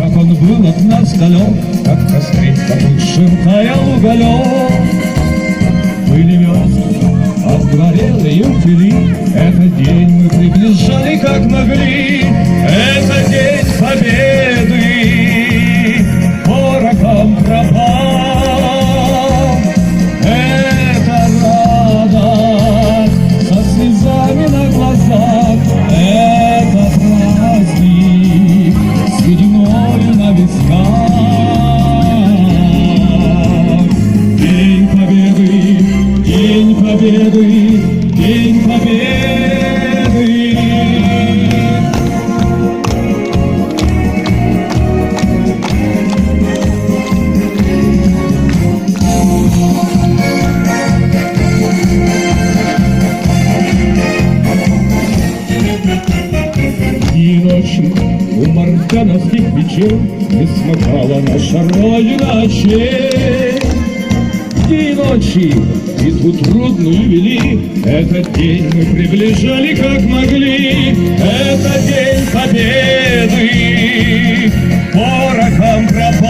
Как он был от нас далек, как потухшим таял уголек. Были весны, обгорелые пыли, Этот день мы приближали, как могли. Ночи у мартановских печей Не смыкала наша Родина очей. Дни и ночи битву трудную вели, Этот день мы приближали как могли. Это день победы, порохом пропах.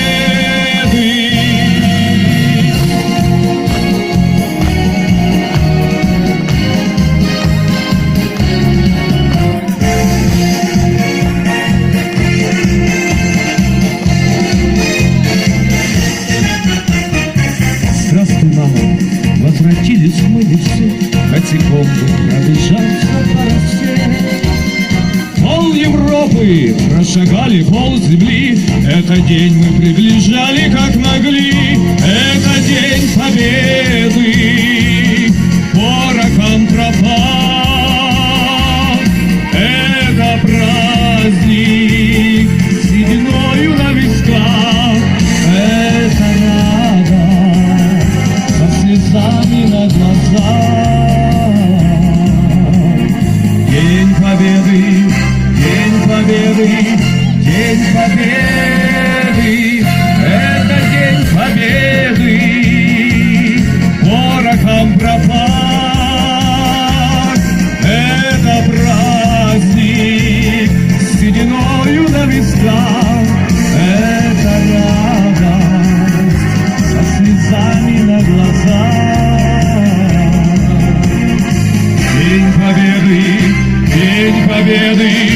Возвратились мы все, Катиком пробежался по росе. Пол Европы прошагали пол земли, Это день мы приближали как слезами на глазах. День Победы, День Победы, День Победы, это День Победы, глазах.